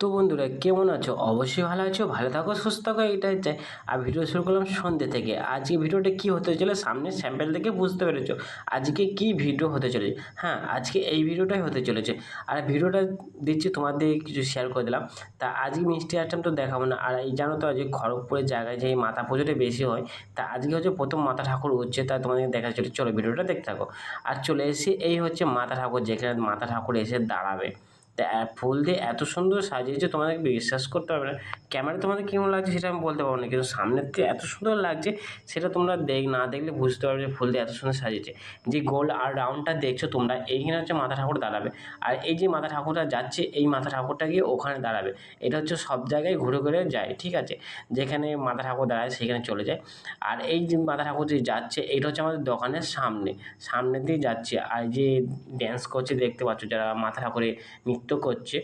তো বন্ধুরা, কেমন আছো? অবশ্যই ভালো আছো, ভালো থাকো, সুস্থ থাকো, এটাই চাই। আর ভিডিও শুরু করলাম সন্ধ্যে থেকে। আজকে ভিডিওটা কি হতে চলে সামনের স্যাম্পেল থেকে বুঝতে পেরেছ? আজকে কি ভিডিও হতে চলেছে? হ্যাঁ আজকে এই ভিডিওটাই হতে চলেছে। আর ভিডিওটা দিচ্ছি তোমাদের কিছু শেয়ার করে দিলাম। তা আজকে মিষ্টি আইটেম তো দেখাবো না। আর এই জানো তো, আজকে খড়গপুরের জায়গায় যে মাথা পুজোটা বেশি হয়, তা আজকে হচ্ছে প্রথম মাথা ঠাকুর হচ্ছে তা তোমাদের দেখা চলে চলো ভিডিওটা দেখতে থাকো। আর চলে এসে এই হচ্ছে মাথা ঠাকুর, যেখানে মাথা ঠাকুর এসে দাঁড়াবে। তা, ফুল দিয়ে এত সুন্দর সাজিয়েছে, তোমাদের বিশ্বাস করতে পারবে না? ক্যামেরা তোমাদের কেমন লাগছে সেটা আমি বলতে পারব না, কিন্তু সামনের থেকে এত সুন্দর লাগছে সেটা তোমরা দেখ, না দেখলে বুঝতে পারবে যে ফুল দিয়ে এত সুন্দর সাজিয়েছে। যে গোল আর রাউন্ডটা দেখছ তোমরা, এইখানে হচ্ছে মাথা ঠাকুর দাঁড়াবে, আর এই যে মাথা ঠাকুরটা যাচ্ছে, এই মাথা ঠাকুরটা গিয়ে ওখানে দাঁড়াবে। এটা হচ্ছে সব জায়গায় ঘুরে ঘুরে যায়, ঠিক আছে? যেখানে মাথা ঠাকুর দাঁড়ায় সেখানে চলে যায়। আর এই যে মাথা ঠাকুর যে যাচ্ছে, এইটা হচ্ছে আমাদের দোকানের সামনে সামনে দিয়ে যাচ্ছে। আর যে ড্যান্স করছে, দেখতে পাচ্ছ যারা মাথা ঠাকুরে নৃত্য করছে।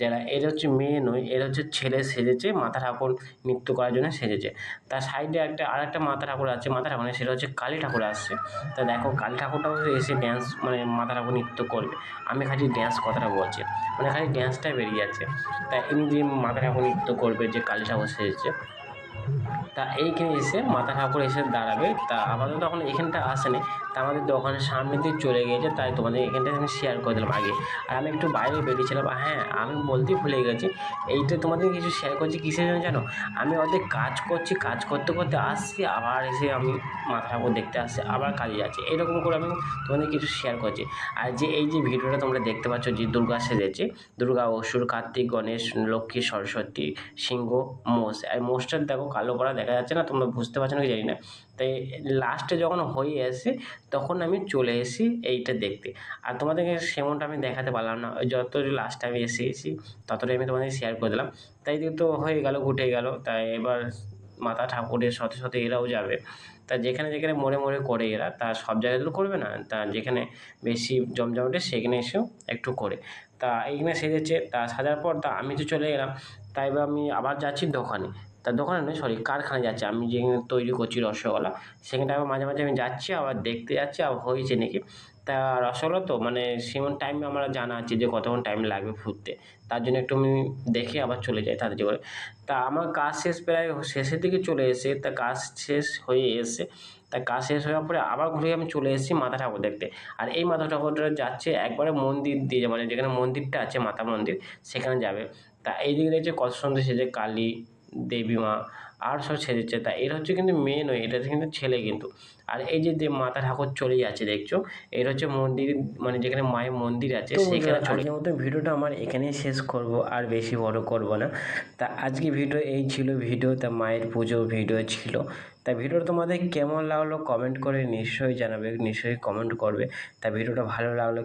যারা, এর হচ্ছে মেয়ে নয়, এর হচ্ছে ছেলে সেজেছে মাথা ঠাকুর নৃত্য করার জন্য সেজেছে। তার সাইডে একটা আর একটা মাথা ঠাকুর আছে মাথা ঠাকুর সেটা হচ্ছে কালী ঠাকুর আসছে। তা দেখো, কালী ঠাকুরটাও এসে ড্যান্স মানে মাথা ঠাকুর নৃত্য করবে। আমি খালি ড্যান্স কথাটা বলছি মানে খালি ড্যান্সটাই বেরিয়ে যাচ্ছে। তা ইনি যে মাথা ঠাকুর নৃত্য করবে, যে কালী ঠাকুর সেজেছে তা এইখানে এসে মাথা ঠাকুর এসে দাঁড়াবে। তা আপাতত এখন এখানটা আসেনি। তা আমাদের দোকানের সামনে দিয়ে চলে গিয়েছে, তাই তোমাদের এখানটা আমি শেয়ার করে দিলাম আগে। আর আমি একটু বাইরে বেরিয়েছিলাম হ্যাঁ আমি বলতেই ভুলে গেছি, এইটা তোমাদের কিছু শেয়ার করছি কিসের জন্য জানো? আমি ওদের কাজ করছি, কাজ করতে করতে আসছি, আবার এসে আমি মাথা ঠাকুর দেখতে আসছি, আবার কাজে যাচ্ছি। এরকম করে আমি তোমাদের কিছু শেয়ার করছি। আর যে এই যে ভিডিওটা তোমরা দেখতে পাচ্ছ, যে দুর্গা সেজেছে, দুর্গা অসুর, কার্তিক, গণেশ, লক্ষ্মী, সরস্বতী, সিংহ, মোষ আর মোষটার দেখো কালো করা দেখা যাচ্ছে না, তোমরা বুঝতে পারছ কি জানি না। তাই লাস্টে যখন হয়ে আসে, তখন আমি চলে এসি এইটা দেখতে। আর তোমাদেরকে সেমনটা আমি দেখাতে পারলাম না যত লাস্টে আমি এসে এসি ততটাই আমি তোমাদের শেয়ার করে দিলাম। তাই তো হয়ে গেল ঘুটে গেল, তাই এবার মাতা ঠাকুরের সাথে সাথে এরাও যাবে। তা যেখানে যেখানে মোড়ে মোড়ে করে এরা, তা সব জায়গায় তো করবে না, তা যেখানে বেশি জমজমাটে সেখানে এসেও একটু করে। তা এইখানে সেজেছে, তা সাজার পর তা আমি তো চলে গেলাম তাই আমি আবার যাচ্ছি দোকানে। তা দোকানে নয় সরি কারখানায় যাচ্ছি। আমি যেখানে তৈরি করছি রসগোল্লা সেখানটা আবার মাঝে মাঝে আমি যাচ্ছি, আবার দেখতে যাচ্ছি, আবার হয়েছে নাকি? তা রসগোল্লা তো মানে সেমন টাইম আমার জানা আছে যে কতক্ষণ টাইম লাগবে ফুটতে তার জন্য একটু আমি দেখে আবার চলে যাই তাড়াতাড়ি করে। তা আমার কাজ শেষ প্রায় শেষের দিকে চলে এসে, তা কাজ শেষ হয়ে এসে, তা কাজ শেষ হওয়ার পরে আবার ঘুরে আমি চলে এসেছি মাথা ঠাকুর দেখতে। আর এই মাথা ঠাকুরটা যাচ্ছে একবারে মন্দির দিয়ে মানে যেখানে মন্দিরটা আছে মাতা মন্দির, সেখানে যাবে। তা এই দিকে দেখছে কত সুন্দর সে যে কালী দেবী মা আর সব তা এর হচ্ছে কিন্তু মেয়ে নয় এটা কিন্তু ছেলে কিন্তু। আর এই যে মাতা ঠাকুর চলে যাচ্ছে দেখছ? এর হচ্ছে মন্দির মানে যেখানে মায়ের মন্দির আছে সেখানে চলে মতো ভিডিওটা আমার এখানেই শেষ করব আর বেশি বড় করব না। তা আজকে ভিডিও এই ছিল ভিডিও তা মায়ের পুজো ভিডিও ছিল। তা ভিডিওটা তোমাদের কেমন লাগল কমেন্ট করে নিশ্চয়ই জানাবে নিশ্চয়ই কমেন্ট করবে। তা ভিডিওটা ভালো লাগল